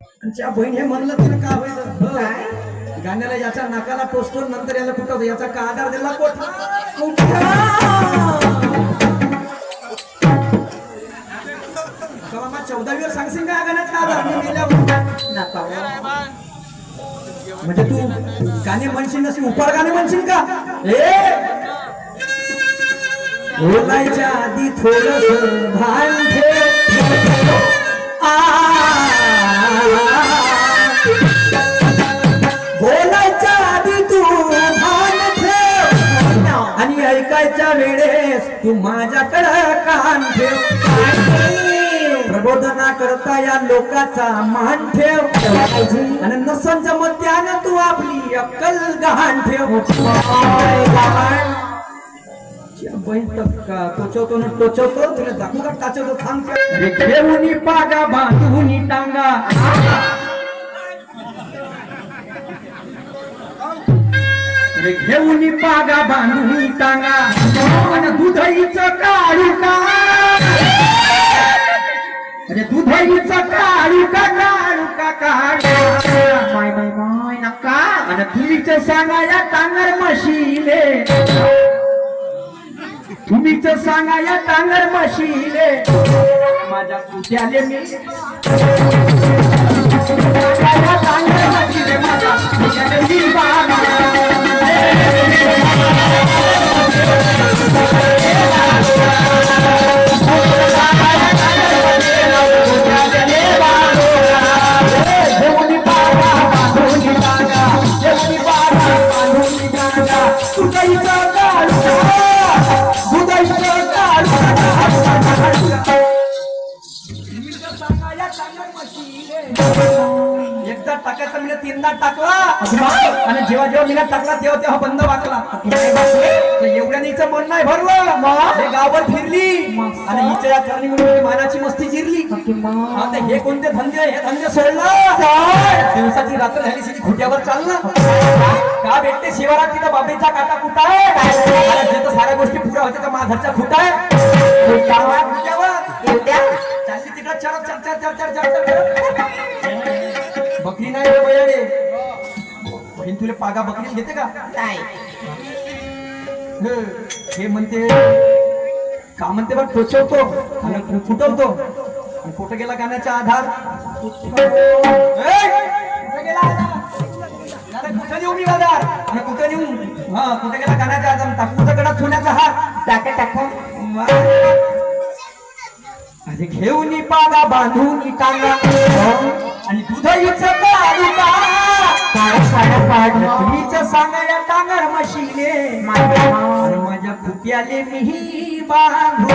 आमच्या बहीण हे म्हणलं तिला का होईल हो. गाण्याला याच्या नाकाला टोचतो नंतर याला कुठं याचा का आधार दिला? कोठा? चौदावीवर सांगशील का गाण्याचा आधार? नका म्हणजे तू गाणे म्हणशील नसे उपाड गाणे म्हणशील का? ए! बोलायच्या आधी थोडस भान ठेव. आ. वेळेस तू माझ्याकडं कान ठेव. प्रबोधना करता या लोकाचा मान ठेव. आणि नसन जमत त्यानं तू आपली अक्कल गहाण ठेव. टोचवतो ना टोचवतो तुला दाखवू का? टाचवतो थांबतो घेऊन पागा बांधून टांगा. अरे घेऊन पागा बांधून टांगा. आणि दुधईच काढू का? अरे दुधईचं काढू का काढू का काढू माय माय माय नका. आणि तुम्हीच सांगा या टांगर मशीले तुम्हीच सांगा या टांगर मशीले माझ्या कुट्याले मी. सांगा या टांगर मशीले माझ्या कुट्याले मी बाबा. हिचं मन नाही भरलं. हे गावभर फिरली. आणि हिच्या या चरणी मानाची मस्ती जिरली. आता हे कोणते धंदे हे धंदे सोडला. दिवसाची रात्र झाली शिरी खुट्यावर चाललं. का भेटते शिवरात्रीला बाबेचा काका कुठा आहे? तर साऱ्या गोष्टी पुऱ्या होत्या तर माझ्या घरचा खुटा आहे चालली तिकडं चर चर चर चर चर चर बकरी नाही बहीण तुला पागा बकरी घेते का? नाही. हे म्हणते का म्हणते बघ टोचवतो फुटवतो आणि कुठं गेला गाण्याचा आधार! कुठं नेऊ मी आधार? आणि कुठं हा कुठं गेला गाण्याचा आधार? ठेवण्याचा हात. टाका टाका. अरे घेऊन पागा बांधून टांगा. आणि दुधाईच काढू का टांगर माझ्या बांधू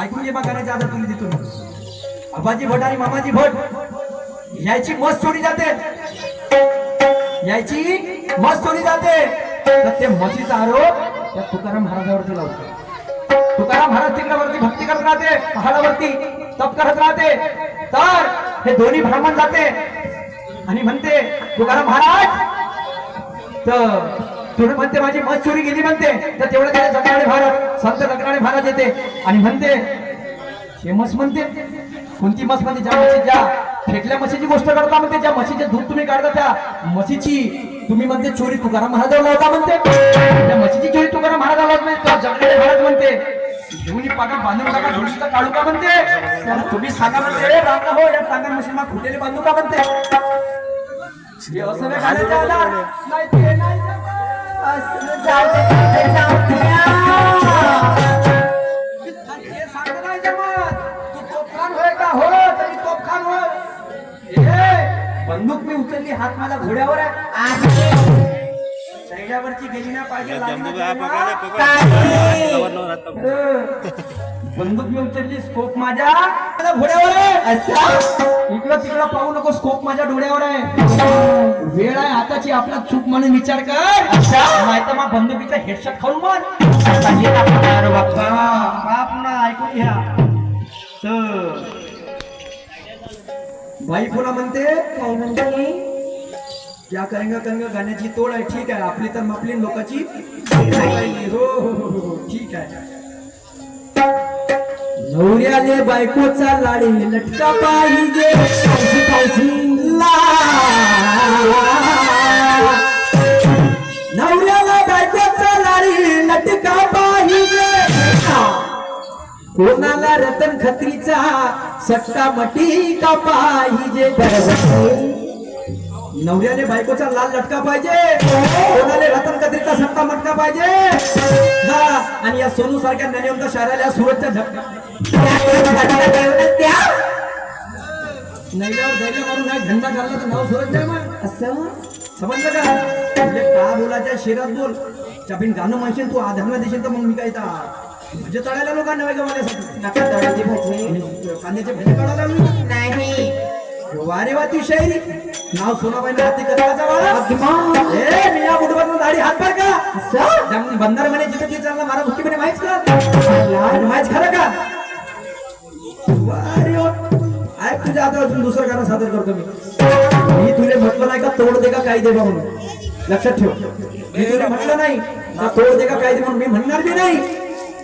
ऐकून घे आता तुम्ही आबाजी भट आणि मामाजी भट यायची मस्त चोरी जाते. यायची मस्त चोरी जाते. तर ते म्हशीचा आरोप त्या तुकाराम महाराजावरती लावतो. तुकाराम महाराज तिकडावरती भक्ती करत राहते पहाडावरती तप करत राहते. तर हे दोन्ही ब्राह्मण जाते. आणि म्हणते तुकाराम महाराज तर तुम्ही म्हणते माझी मत चोरी गेली म्हणते. तर तेवढं त्याच्या जगणारे महाराज संत जगणारे भारत येते आणि म्हणते हे मस म्हणते कोणती मस म्हणते ज्या म्हशी ज्या फेकल्या म्हशीची गोष्ट करता म्हणते ज्या म्हशीचे दूध तुम्ही काढता त्या म्हशीची तुम्ही म्हणते चोरी तुकाराम महाराजाला होता म्हणते. त्या म्हशीची चोरी तुकाराम महाराजाला होत नाही जगणारे महाराज म्हणते. घेऊन पाका बांधून टाका थोडीचं काढू का म्हणते. तुम्ही सांगा म्हणते रांगा हो या टांगर मशीन मग फुटेले बांधू का म्हणते असं नाही नाही ते नाही असं जाऊ नाही होय का? हो, बंदूक मी उचलली हात माझा घोड्यावर आहे. गेली ना पाहिजे बंदूक मी उचलली स्कोप माझ्या. घोड्यावर आहे. इकडं तिकडं पाहू नको स्कोप माझ्या डोळ्यावर आहे. वेळ आहे आताची आपला चूक म्हणून विचार कर. नाही तर मग बंदुकीचा हेडशॉट खाऊन मग बाप ना ऐकून घ्या. तर बाई पुन्हा म्हणते काय म्हणते? या करंगा करंगा गाण्याची तोड आहे. ठीक आहे. आपली तर मापली लोकांची. हो हो, हो हो, हो ठीक आहे. नवऱ्याले बायकोचा लाडी लटका पाहिजे. नवऱ्याला बायकोचा लाडी लटका पाहिजे. कोणाला रतन खत्रीचा सट्टा मटी का पाहिजे? नवऱ्याने बायकोचा लाल लटका पाहिजे. कोणाला रतन खत्रीचा सट्टा मटका पाहिजे. आणि या सोनू सारख्या ज्ञानीवंत शहराला सुरतच्या झटका. नैल्यावर धैर्य मारून नाही झंडा घालला तर नाव सुरत जाय मग असं? समजलं का? म्हणजे का बोलायच्या शेरात बोल. चापीन गाणं म्हणशील तू आधारणा देशील तर मग मी काय तर भजे तळायला लोक नव्हे का माझ्यासाठी नका तळाचे भजे आणि कांद्याचे भजे काढायला नाही. वारे वा ती शायरी नाव सोनाबाईने हाती कथाचा. ए मी या बुडवाचं दाढी हात पार का? बंदार म्हणे जिथे तिथे चालला मारा भुकी म्हणे माहीत का? माहीत खरं का? वारे. ऐक तुझ्या आता अजून दुसरं गाणं सादर करतो मी. मी तुले म्हटलं नाही का तोड दे का काय दे म्हणून. लक्षात ठेव. मी तुला म्हटलं नाही तोड दे का काय दे म्हणून. मी म्हणणार बी नाही.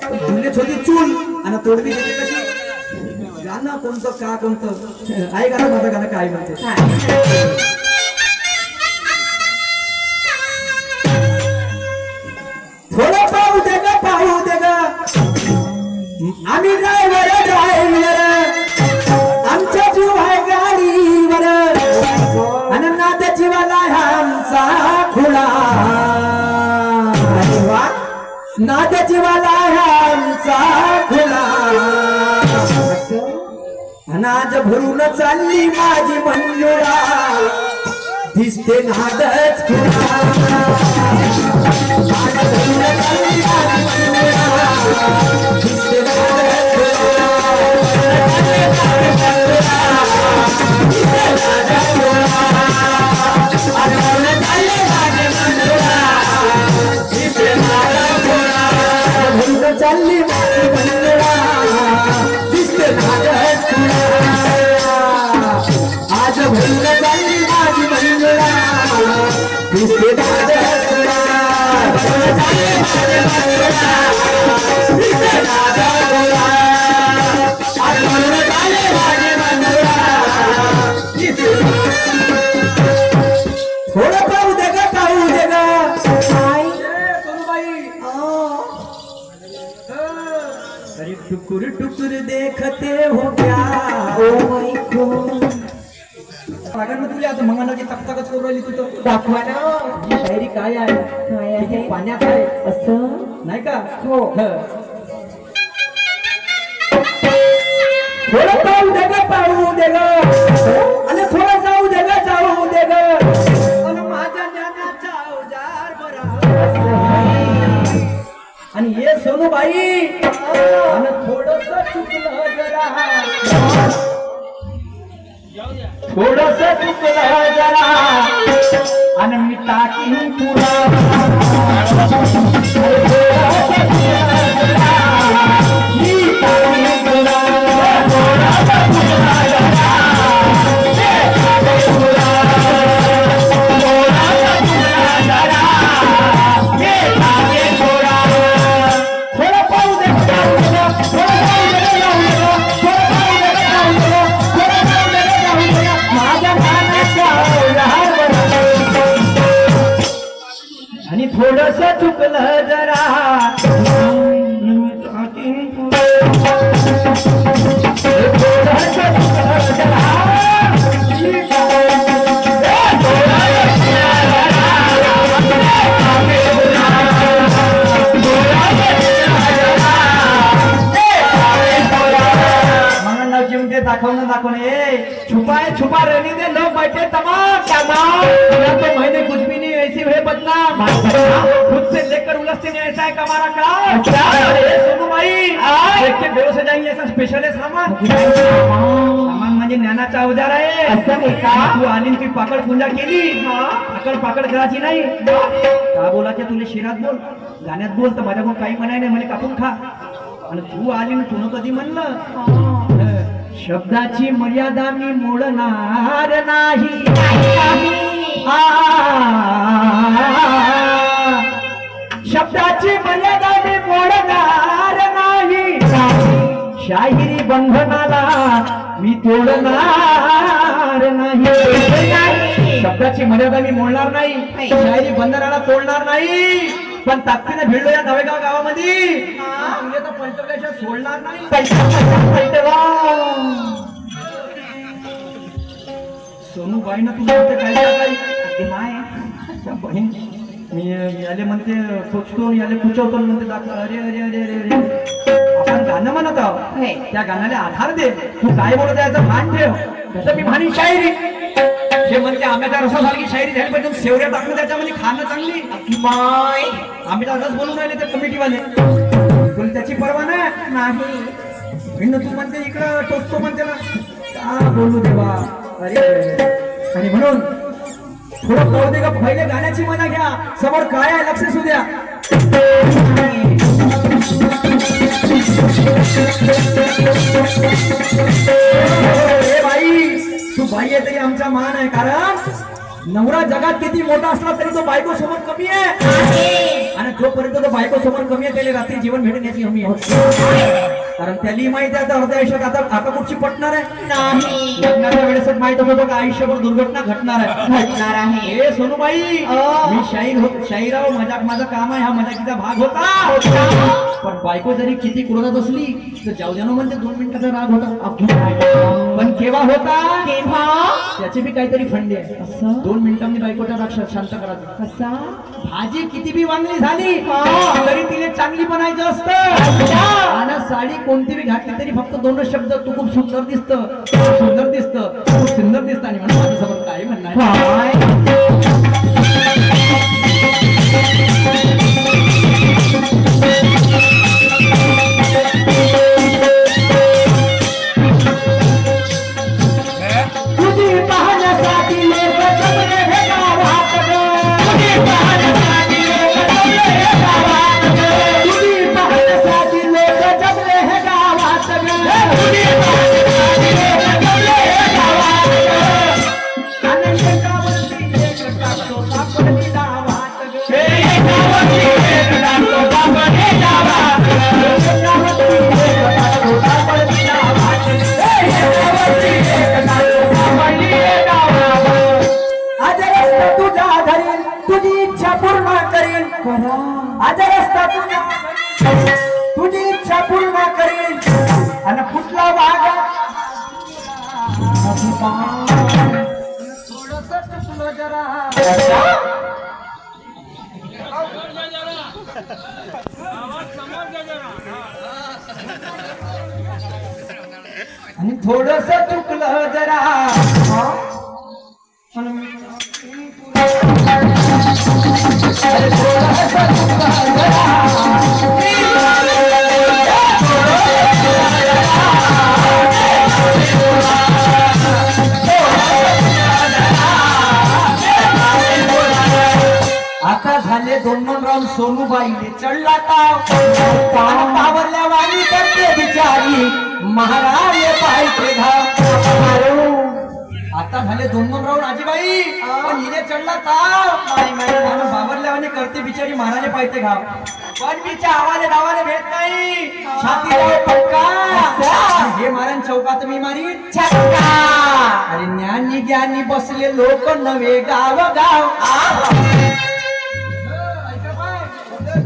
तुले छोटी चूल आणि तोडबी देते गाणं कोणतं का कोणतं? आहे गाणं माझं गाणं काय म्हणते? थोडं पाहू दे ग पाहू दे ग. आम्ही ड्रायव्हर ड्रायव्हर आमच्या जीव आहे गाडीवर. नाद जीवाला आमचा वा नाद जीवाला आमचा खुळा नाज भरून चालली माझी मंजुळा. दिसते नादच खुळा चालली टुकुर टुकुर देखते हो तुला आता मंगनाची तकतकच करू राहिली तू तर. दाखवा ना. शायरी काय आहे? काय किती आहे पाण्यात आहे. असं? नाही का? हो. थोडं पाहू दे ग पाहू दे ग. आणि थोडं जाऊ दे ग जाऊ दे ग. आणि माझ्या ज्ञानाचा अवजार बरा. आणि हे सोनूबाई आणि थोडस चुकलं जरा. थोडस चुकलं जरा. आणि मी टाकी तुला. चिमटे दाखवणं दाखवणं ए छुपा है छुपा रहने दे लोग बैठे तमाम तमाम तो मैंने कुछ भी नहीं ऐसी हुए बदनाम. खुद से लेकर उलझते नहीं ऐसा है हमारा काम. अरे सोनू भाई देख के बेहोश हो जाएंगे ऐसा स्पेशल है सामान. सामान म्हणजे ज्ञानाचा अवजार आहे असं आहे का? तू आली ती पाकड पूजा केली। पाकड पाकड करायची नाही। का बोलायचं तुला शिरात बोल? गाण्यात बोल तर माझ्याकडून काही म्हणाय नाही मला कापून खा. आणि तू आली तुनं कधी म्हणलं शब्दाची मर्यादा मी मोडणार नाही शब्दाची मर्यादा मी मोडणार नाही शाहिरी बंधनाला मी तोडणार नाही शब्दाची मर्यादा मी मोडणार नाही शाहिरी बंधनाला तोडणार नाही पण ताकदीने भिडलो या नवेगाव गावामध्ये. तुझे तर पंचवल्याशिवाय सोडणार नाही. सोनूबाईनं तुला म्हणते काय काय काय ते माय अच्छा, बहीण मी याले म्हणते सोचतो याले पुचवतो म्हणते दाखला अरे अरे अरे अरे अरे. आपण गाणं म्हणत आहोत. त्या गाण्याला आधार दे. तू काय बोलत आहे याचं भान ठेव. तसं मी म्हणी शायरी. जे म्हणते आंब्याच्या रसासारखी शायरी झाली पाहिजे शेवऱ्या टाकणं त्याच्यामध्ये खाणं चांगली? माय. आंब्याचा रस बोलून राहिले ते कमिटीवाले. तुला त्याची परवा नाही. भिन्न तू म्हणते इकडं टोचतो म्हणते ना. का बोलू देवा? अरे. आणि म्हणून थोडं कळू दे का पहिले गाण्याची मजा घ्या. समोर काय आहे लक्ष असू द्या. हो, बाई. तू बाई आहे तरी आमचा मान आहे कारण नवरा जगात किती मोठा असला तरी तो बायको समोर कमी आहे. आणि जोपर्यंत तो बायको समोर कमी आहे त्याला रात्री जीवन भेटून याची हमी आहे. कारण त्याला माहिती आहे आता अर्ध्या आयुष्यात आता आता कुठची पटणार आहे? नाही. लग्नाच्या वेळेसच माहीत होतं का आयुष्यभर दुर्घटना घटणार आहे. हे सोनूबाई. मी शाहीर होत शाहीराव मजाक माझं काम आहे हा मजाकीचा भाग होता. पण बायको जरी किती क्रोधात असली तर जाऊ म्हणते दोन मिनिटाचा राग होता. पण केव्हा होता? केव्हा? त्याचे बी काहीतरी फंडे आहे? दोन मिनिटांनी बायकोचा राग शांत करायचा कसा? भाजी किती बी वांगली झाली. तरी तिने चांगली बनायचं असतं. आणि साडी कोणती बी घातली तरी फक्त दोनच शब्द तू खूप सुंदर दिसत सुंदर दिसत खूप सुंदर दिसत. आणि म्हणून माझ्यासोबत काय म्हणणार? आणि थोडस चुकलं जरा थोडंसं चुकलं जरा. आता झाले दोन दोन राऊंड सोनूबाईने चढला ताव पान पावरल्या वाणी करते बिचारी महाराज पाहिजे आता झाले दोन दोन राऊंड आजीबाई पण हिने चढला ताव आणि बाबरल्या वाणी करते बिचारी महाराज पाहिजे घाव. पण बिच्या आवाले दावाले भेट नाही. छाती पक्का. हे मारण चौकात मी मारी. छक्का. अरे ज्ञानी ज्ञानी बसले लोक नवे गाव गाव.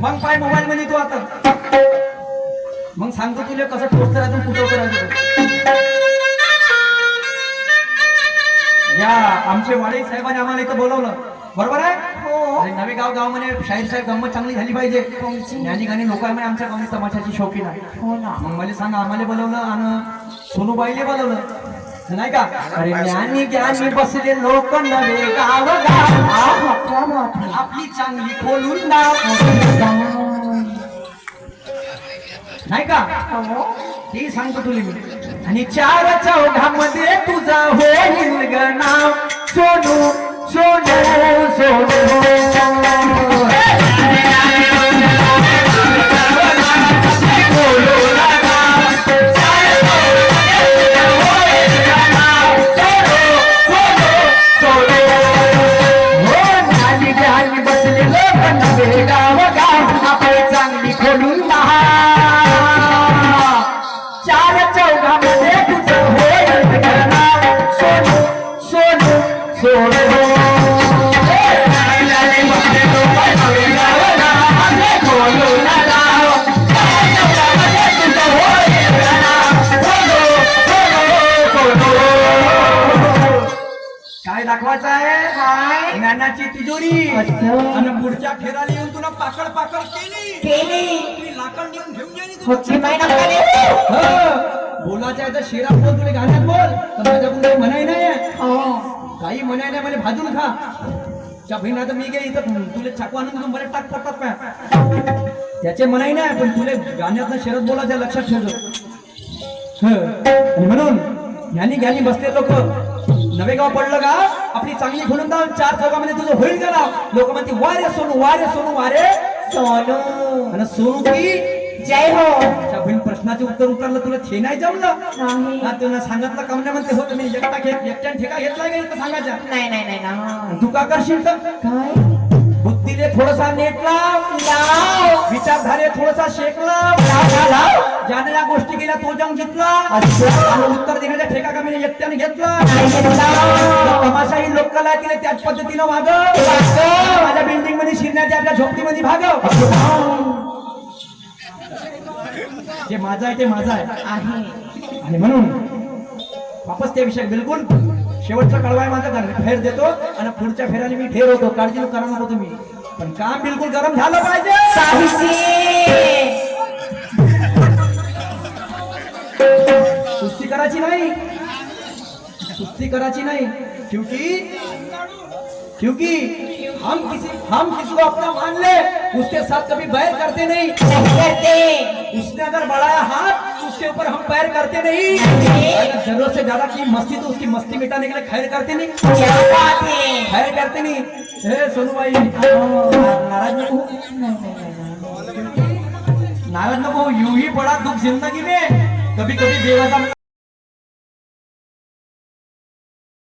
मग पाय मोबाईल मध्ये तू आता. मग सांगतो तुला कसं टोच करायचं कुठं करायचं या आमचे वाडे साहेबांनी आम्हाला इथं बोलवलं. बरोबर आहे? हो. अरे नवे गाव गाव म्हणे शाहीर साहेब गंमत चांगली झाली पाहिजे. ज्ञानी गाणी लोक म्हणे आमच्या गावात तमाशाची शौकीन आहे. हो ना. मग मला सांगा आम्हाला बोलवलं आणि सोनूबाईले बोलवलं. नाही का? अरे ज्ञानी ज्ञानी बसले लोक नवे गाव गाव. आपली चांगली खोलून नाव नाही का? ती सांगतो तुला मी. आणि चार चौघामध्ये तुझा होईल ग नाव सोनू सोनू सोनू. ज्ञानाची तिजोरी. आणि पुढच्या फेराला येऊन तुला पाकड पाकड केली. केली. लाकड नेऊन घेऊन गेली आहे तर शेरात बोल तुला गाण्यात बोल. तर माझ्याकडून काही म्हणाय नाही. हो. काही म्हणाय नाही म्हणे भाजून खा. बहिणा तर मी गे इथं तुला चाकू आणून बरे टाक पडतात काय त्याचे म्हणाय नाही पण तुला गाण्यात शरद बोलायचं आहे, लक्षात ठेवतो हं. आणि म्हणून ज्ञानी ज्ञानी बसले लोक. नवे गाव पडलं का? आपली चांगली दाव चार चौकामध्ये तुझं होईल का लोक म्हणते वारे सोनू वारे सोनू वारे सोनू. आणि सोनू की जय हो. प्रश्नाचे उत्तर उतरलं तुला थे नाही जमलं तुला सांगितलं का म्हणजे म्हणते हो तुम्ही एकटा घेत एकट्याने ठेका घेतला का इथं सांगायचा? नाही नाही नाही ना तू का करशील तर? काय? बुद्धीले थोडासा नेट लाव. लाव विचारधारे थोडासा शेक लाव लाव लाव लाव. ज्याने या गोष्टी केल्या तो जाऊन. आणि उत्तर देण्याचा ठेका का मी एकट्याने घेतला. नाही घेतला. तमाशा ही लोककला केली त्याच पद्धतीनं वाग. माझ्या बिल्डिंगमध्ये शिरण्याच्या आपल्या झोपडीमध्ये भागव. जे माझं आहे ते माझं आहे. आहे. आणि म्हणून वापस त्या विषय बिलकुल शेवटचा कळवा आहे माझा. घर फेर देतो आणि पुढच्या फेऱ्याने मी ठेर होतो. काळजी नको करा नको तुम्ही. पण काम बिलकुल गरम झालं पाहिजे. सुस्ती करायची नाही. सुस्ती करायची नहीं. क्योंकि क्योंकि हम किसी हम किसी को अपना मान ले उसके साथ कभी बैर करते नहीं। करते। उसने अगर बढ़ाया हाथ उसके ऊपर हम पैर करते नहीं। ज़रूरत से ज़्यादा की मस्ती तो उसकी मस्ती मिटाने के लिए खैर करते नहीं। खैर करते नहीं। हे सोनू भाई। नाराज़ नको हो. नाराज़ नको हो. यूँ ही पड़ा दुख ज़िंदगी में। 隔壁隔壁 tapi.